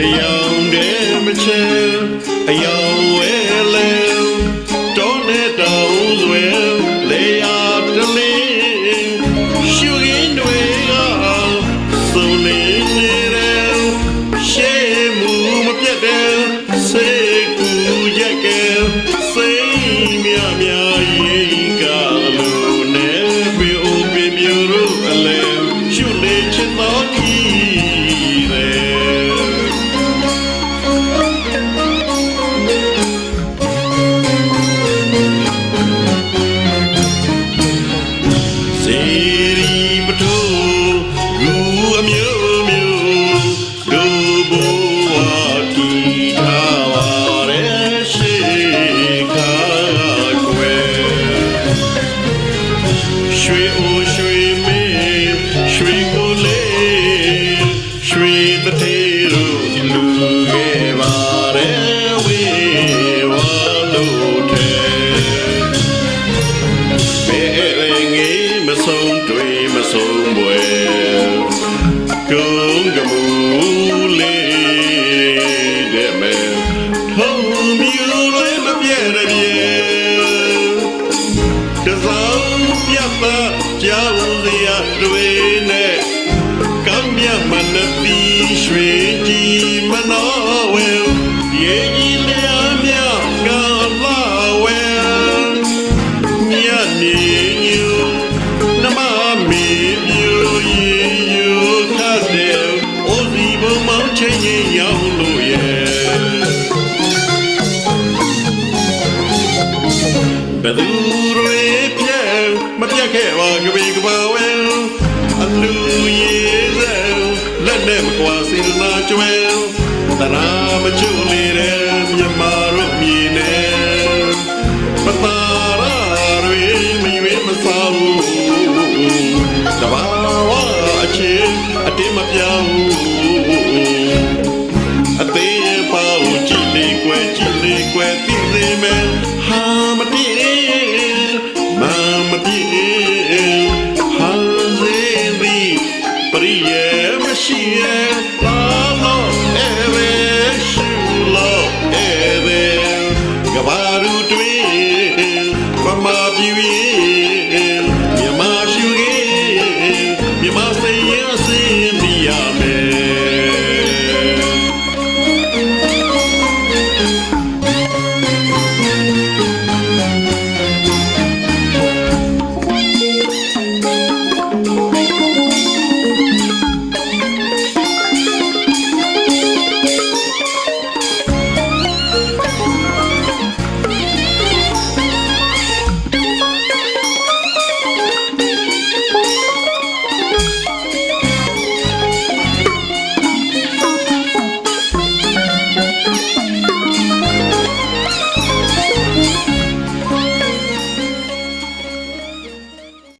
လျောင်းတဲ့မချေအယော ရွှေအိုရွှေမေးရွှေကိုလေးရွှေတထေတို့လူခဲ့ပါရဲ့ဝေဝါလို့ထဲမဲရင်ငေးမဆုံးတွေ့မဆုံးပွဲကု ပြတ်ပါကြောက်စရာတွေနဲ့ကံမြတ်မနတိရွှေကြည်မနောဝဲရေကြီးလျာမြကလာဝဲမြတ်နေညူနမမေပြူရေယူခတ်တယ်အိုစီဘုံမောင်ချင်းရင်ရောက်လို့ရဲ့ဘယ်သူတွေပြဲ မပြတ်ခဲ့ပါကပီကပါဝဲအလူရေစဲလက်နဲ့မကွာစီနာကျွဲတရာမချူလေတဲ့မြမတို့မြည်နေပတာရာတွေမရွေးမစားဘူးတဘာဝအချင်းအတင်းမပြောင်းအသေး